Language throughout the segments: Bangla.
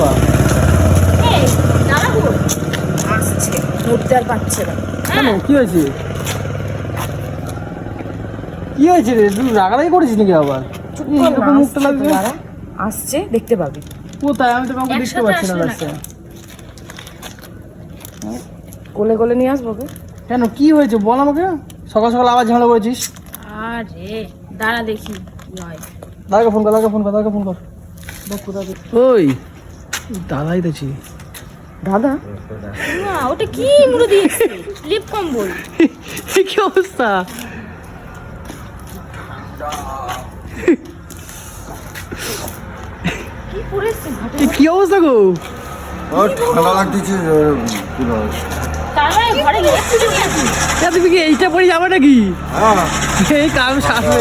বাবা। আর না। কেন কি হয়েছে? কি হয়েছে রে? তুই রাগারাগি করেছিস নাকি আবার? চুপ এই, কর না, এরকম মুখটা লাগবে আসছে দেখতে পাবি। কোথায়? আমি তো কাউকে দেখতে পাচ্ছি না রাস্তায়। কোলে কোলে নিয়ে আসব ওকে। কেন কি হয়েছে? বল আমাকে। সকাল সকাল আবার ঝামেলা করেছিস। আরে দাঁড়া দেখি। দাদাকে ফোন কর দাদাকে ফোন কর দাদাকে ফোন কর। কোথায় ওই দাদাই দেছি দাদা? না ওটা কি মুড়ে দিয়েছে লিপ কম্বল। কি অবস্থা? কি অবস্থা গো? ঠান্ডা তুমি কি এইটা পরে যাবে নাকি? এই কাম সাথে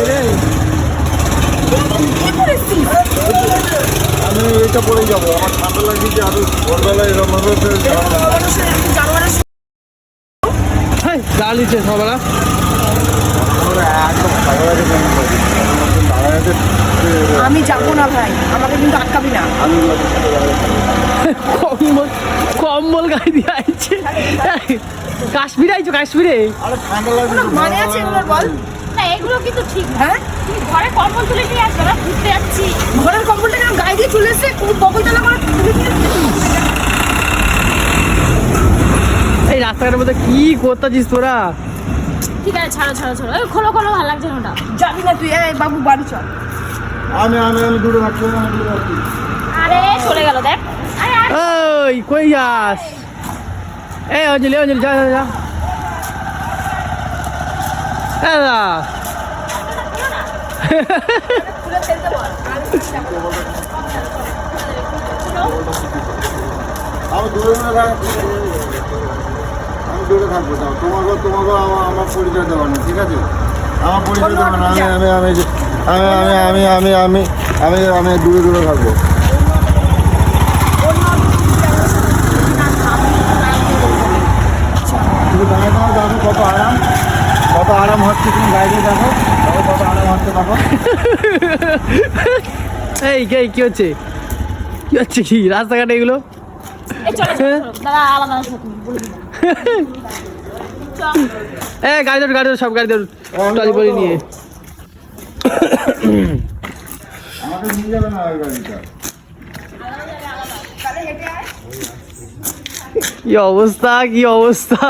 শীতটা পড়ে যাব। আমার ঠান্ডা লাগছে যে আরও ভোরবেলা এরকম যা সবারা আমি যাব না ভাই আমাকে কিন্তু আটকাবি না। কম্বল কম্বল গায়ে দিয়ে আইছে। কাশ্মীরে আইছো কাশ্মীরে? মানে আছে বল। এগুলো কিন্তু ঠিক হ্যাঁ? তুমি ঘরে কম্বল তুলে নিয়ে আসবে না ঘুরতে যাচ্ছি। ঘরের কম্বলটা কেন গায়ে দিয়ে চলে এসে খুব বকলতলা করে। এই রাস্তাঘাটের মধ্যে কি করতেছিস তোরা? ঠিক আছে ছাড়ো ছাড়ো ছাড়ো। ওই খোলো খোলো ভালো লাগছে না ওটা। যাবি না তুই এই বাবু বাড়ি চল। আমি আমি আমি দূরে থাকছি আরে চলে গেল দেখ। আরে ওই কই যাস? এই অঞ্জলি অঞ্জলি যা যা যা এ দাদা খুলে ফেলতে বল আমি দূরে আমি দূরে থাকব তাও তোমাকে তোমাকে আমার আমার পরিচয় দেবো না ঠিক আছে আমার পরিচয় দেবো না আমি আমি আমি আমি আমি আমি আমি আমি আমি দূরে দূরে থাকব তুমি দাও কত আরাম এই কে কি হচ্ছে? কি হচ্ছে কি? রাস্তাঘাটে এগুলো? এ হ্যাঁ? গাড়ি ধর গাড়ি সব গাড়ি নিয়ে। কি অবস্থা কি অবস্থা?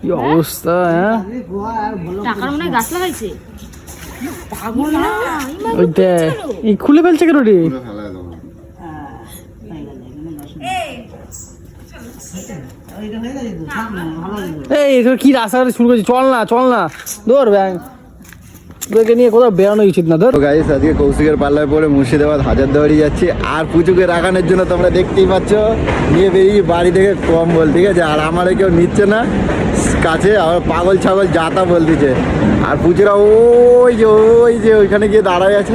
কি অবস্থা হ্যাঁ? টাকার মনে গাছ লাগাইছে। এই খুলে ফেলছে কেন রে? এই তোর কি রাস্তাঘাটে শুরু করছিস? চল না চল না। ধর ব্যাং। তোকে নিয়ে কোথাও বেরোনো উচিত না ধর। গাইস আজকে কৌশিকের পাল্লায় পরে মুর্শিদাবাদ হাজার দেওয়ারি যাচ্ছি। আর পুজোকে রাখানোর জন্য তোমরা দেখতেই পাচ্ছ। নিয়ে বেরিয়ে বাড়ি থেকে কম বল ঠিক আছে? আর আমারে কেউ নিচ্ছে না। কাছে আমার পাগল ছাগল যাতা বলতেছে। আর পুজোরা ওই যে ওই যে ওইখানে গিয়ে দাঁড়ায় আছে।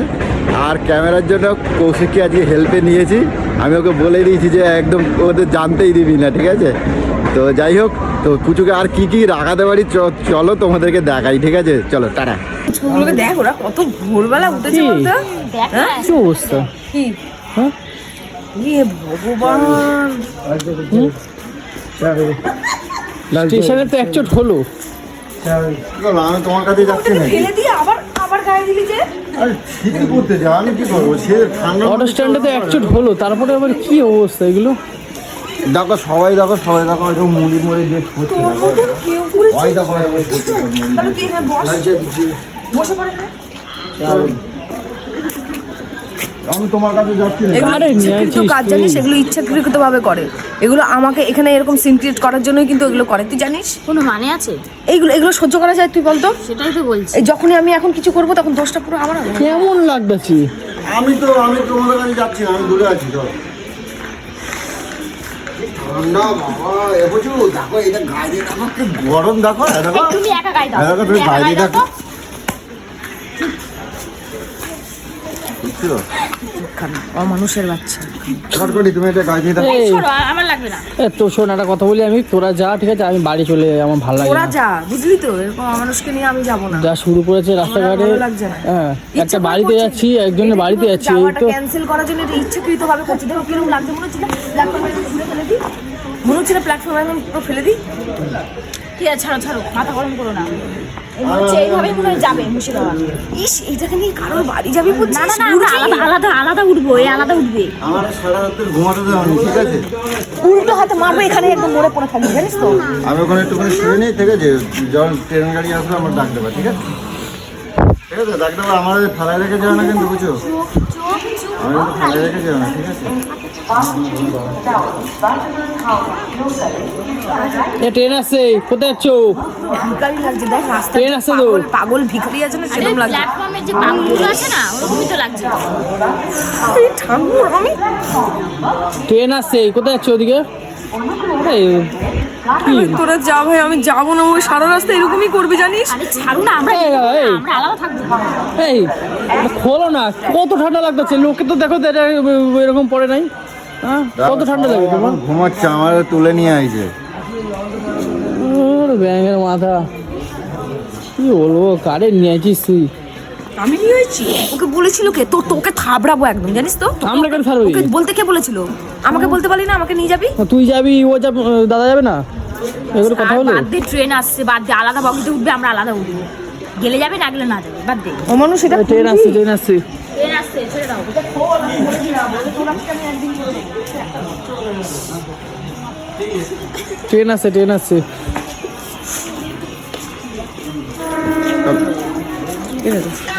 আর ক্যামেরার জন্য কৌশিককে আজকে হেল্পে নিয়েছি। আমি ওকে বলে দিয়েছি যে একদম ওদের জানতেই দিবি না ঠিক আছে? তো যাই হোক তো পুচুকে আর কি কি রাখাতে পারি চ- চলো তোমাদেরকে দেখাই ঠিক আছে? চলো টাটা। দেখ ওরা কত ভোরবেলা উঠেছে বলতো? কি অবস্থা? কি? হ্যাঁ? ভগবান। স্টেশনে তো একচোট হলো আমি তোমার কাছে যাচ্ছি না ফেলে দিয়ে আবার আবার গায়ে দিলি যে? আরে ঠিকই করতে যাও আমি কি করব? সে ঠান্ডা অটো স্ট্যান্ডে তো একচোট হলো তারপরে আবার কি অবস্থা এগুলো? দেখো সবাই দেখো সবাই দেখো মুড়ি মুড়ি দিয়ে দেখো। বস? পড়ে আমি তোমার কাছে যাচ্ছি না। এগুলো আরে ইচ্ছাকৃত কাজ জানিস? এগুলো ইচ্ছাকৃত ভাবে করে। এগুলো আমাকে এখানে এরকম সিন ক্রিয়েট করার জন্যই কিন্তু এগুলো করে। তুই জানিস? কোনো মানে আছে? এইগুলো এগুলো সহ্য করা যায় তুই বলতো সেটাই তো বলছি। যখনই আমি এখন কিছু করব তখন দোষটা পুরো আমার কেমন লাগতেছি আমি তো আমি তোমাদের কাছে যাচ্ছি না আমি দূরে আছি তো দেখো এটা গায়ে দিয়ে দেখো কি গরম দেখো তুমি একা গায়ে দাও। তুমি তুমি গায়ে গায়ে দিয়ে দাও দেখো। বুঝছ? অমানুষের বাচ্চা। করি তুমি এটা গায়ে দিয়ে দেখো এই সরো, আ- আমার লাগবে না। তো শোন একটা কথা বলি আমি। তোরা যা ঠিক আছে? আমি বাড়ি চলে যাই, আমার ভালো লাগে ওরা যা বুঝলি তো? এরকম অমানুষকে নিয়ে আমি যাব না। যা শুরু করেছে রাস্তাঘাটে। ভালো লাগছে না। হ্যাঁ একটা বাড়িতে যাচ্ছি একজনের বাড়িতে যাচ্ছি এই তো। ক্যান্সেল করার জন্য এটা ইচ্ছাকৃত ভাবে দেখো কীরকম লাগছে মনে হচ্ছে প্ল্যাটফর্মে ফেলে দিই। মনে হচ্ছে না প্ল্যাটফর্মে আমি পুরো ফেলে দিই? ঠিক আছে ছাড়ো ছাড়ো মাথা গরম করো না। এই মনে হচ্ছে এইভাবেই যাবে মুর্শিদাবাদ। ইস এইটাকে নিয়ে কারোর বাড়ি যাবি না না না আলাদা আলাদা আলাদা উঠবো এই আলাদা উঠবে। আমার সারা রাত্রে ঘুমাতে দেওয়া ঠিক আছে? উল্টো হাতে মারবো এখানে একদম মরে পড়ে থাকবে জানিস তো? আমি ওখানে একটুখানি শুয়ে নিই ঠিক আছে? যখন ট্রেন গাড়ি আসবে আমার ডাক দেবা ঠিক আছে? ঠিক আছে ডাক দেবা আমার ফেলায় রেখে যাবে না কিন্তু বুঝছ? আমি কিন্তু ফেলায় রেখে যাও না আছে এ, ট্রেন আসছে কোথায় রাস্তা ট্রেন আসছে তো। পাগল ভিখারি আছে না সেরকম লাগছে প্ল্যাটফর্মের যে পাম্পগুলো আছে না ওরকমই তো লাগছে ঠাকুর আমি ট্রেন আসছে কোথায় যাচ্ছ ওদিকে তোরা যা ভাই আমি যাব না ওই সারা রাস্তা এরকমই করবি জানিস? আরে না আমরা এই, এই। আমরা আলাদা থাকব। এই খোলো না কত ঠান্ডা লাগতেছে লোকে তো দেখো এরকম পড়ে নাই হ্যাঁ? কত ঠান্ডা লাগে তোমার ঘুমাচ্ছে আমার তুলে নিয়ে আইছে। ওর ব্যাঙের মাথা। কি বলব কারে নিয়েছিস তুই? আমি নিয়ে হয়েছি? ওকে বলেছিল কে? তো তোকে থাবড়াবো একদম জানিস তো? আমরা কেন ফেলবি ওকে বলতে কে বলেছিল? আমাকে বলতে পারলি না? আমাকে নিয়ে যাবি? তুই যাবি ও যাবে দাদা যাবে না? এগুলো কথা হলো? বাদ দিয়ে ট্রেন আসছে বাদ দিয়ে আলাদা বগিতে উঠবে আমরা আলাদা উঠবো। গেলে যাবে না গেলে না যাবে বাদ দে। অমানুষ এটা ট্রেন আসছে ট্রেন আসছে। ট্রেন আসছে ছেড়ে দাও ট্রেন আসছে ট্রেন আসছে। ও।